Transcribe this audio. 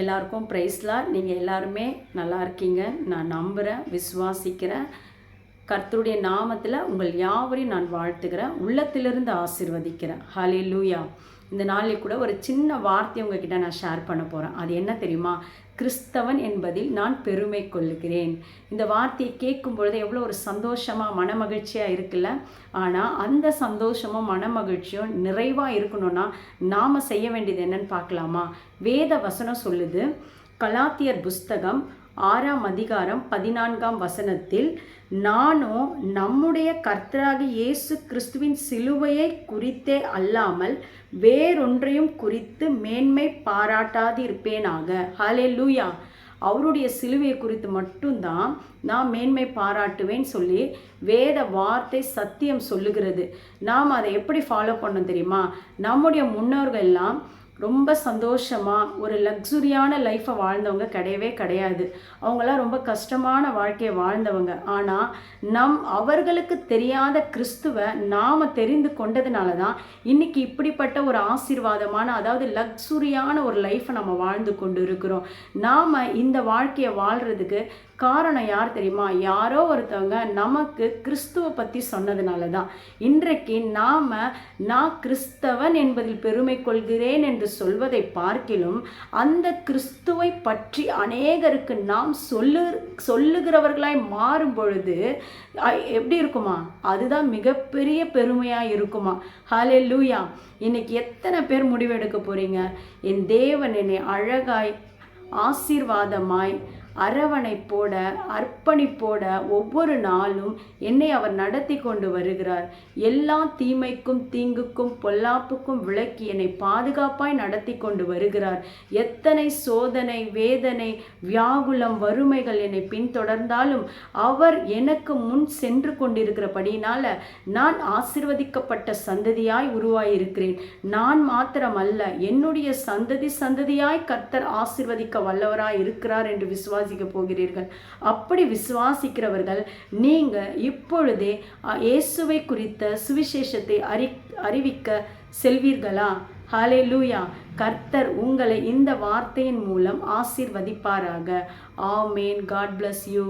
எல்லாருக்கும் ப்ரைஸ்லாம் நீங்கள் எல்லாருமே நல்லா இருக்கீங்க நான் நம்புகிறேன் விசுவாசிக்கிறேன். கர்த்தருடைய நாமத்தில் உங்கள் யாவரையும் நான் வாழ்த்துக்கிறேன் உள்ளத்திலிருந்து ஆசிர்வதிக்கிறேன். ஹலே லூயா இந்த நாளில் கூட ஒரு சின்ன வார்த்தை உங்ககிட்ட நான் ஷேர் பண்ண போகிறேன் அது என்ன தெரியுமா? கிறிஸ்தவன் என்பதில் நான் பெருமை கொள்ளுகிறேன் இந்த வார்த்தையை கேட்கும் பொழுது எவ்வளோ ஒரு சந்தோஷமாக மனமகிழ்ச்சியாக இருக்குல்ல? ஆனால் அந்த சந்தோஷமும் மனமகிழ்ச்சியும் நிறைவாக இருக்கணும்னா நாம் செய்ய வேண்டியது என்னன்னு பார்க்கலாமா? வேத வசனம் சொல்லுது கலாத்தியர் புஸ்தகம் ஆறாம் அதிகாரம் பதினான்காம் வசனத்தில் நானும் நம்முடைய கர்த்தராகி இயேசு கிறிஸ்துவின் சிலுவையை குறித்தே அல்லாமல் வேறொன்றையும் குறித்து மேன்மை பாராட்டாதிருப்பேனாக. ஹலே லூயா அவருடைய சிலுவையை குறித்து மட்டும்தான் நான் மேன்மை பாராட்டுவேன் சொல்லி வேத வார்த்தை சத்தியம் சொல்லுகிறது. நாம் அதை எப்படி ஃபாலோ பண்ணோம் தெரியுமா? நம்முடைய முன்னோர்கள் எல்லாம் ரொம்ப சந்தோஷமாக ஒரு லக்ஸுரியான லைஃப்பை வாழ்ந்தவங்க கிடையவே கிடையாது. அவங்களாம் ரொம்ப கஷ்டமான வாழ்க்கையை வாழ்ந்தவங்க. ஆனால் நம் அவர்களுக்கு தெரியாத கிறிஸ்துவை நாம் தெரிந்து கொண்டதுனால தான் இன்றைக்கி இப்படிப்பட்ட ஒரு ஆசீர்வாதமான அதாவது லக்ஸுரியான ஒரு லைஃப்பை நம்ம வாழ்ந்து கொண்டு இருக்கிறோம் நாம் இந்த வாழ்க்கையை வாழ்கிறதுக்கு காரணம் யார் தெரியுமா? யாரோ ஒருத்தவங்க நமக்கு கிறிஸ்துவை பற்றி சொன்னதுனால தான். இன்றைக்கு நாம் நான் கிறிஸ்தவன் என்பதில் பெருமை கொள்கிறேன் என்று சொல்வதை பார்க்கிலும் அந்த கிறிஸ்துவை பற்றி அநேகருக்கு நாம் சொல்லு சொல்லுகிறவர்களாய் மாறும் பொழுது எப்படி இருக்குமா? அதுதான் மிகப்பெரிய பெருமையாக இருக்குமா? ஹலே லூயா இன்னைக்கு எத்தனை பேர் முடிவெடுக்க போகிறீங்க என் தேவன் என்னை அழகாய் ஆசீர்வாதமாய் அரவணைப்போட அர்ப்பணிப்போட ஒவ்வொரு நாளும் என்னை அவர் நடத்தி கொண்டு வருகிறார். எல்லா தீமைக்கும் தீங்குக்கும் பொல்லாப்புக்கும் விளக்கி என்னை பாதுகாப்பாய் நடத்தி கொண்டு வருகிறார். எத்தனை சோதனை வேதனை வியாகுலம் வறுமைகள் என்னை பின்தொடர்ந்தாலும் அவர் எனக்கு முன் சென்று கொண்டிருக்கிறபடியினால நான் ஆசிர்வதிக்கப்பட்ட சந்ததியாய் உருவாயிருக்கிறேன். நான் மாத்திரமல்ல என்னுடைய சந்ததி சந்ததியாய் கர்த்தர் ஆசிர்வதிக்க வல்லவராய் இருக்கிறார் என்று விசுவாசி விசுவாசிக்க போகிறீர்கள். அப்படி விசுவாசிக்கிறவர்கள் நீங்கள் இப்பொழுதே இயேசுவை குறித்த சுவிசேஷத்தை அறி அறிவிக்க செல்வீர்களா? ஹாலே லூயா கர்த்தர் உங்களை இந்த வார்த்தையின் மூலம் ஆசிர்வதிப்பாராக. ஆமேன். God bless you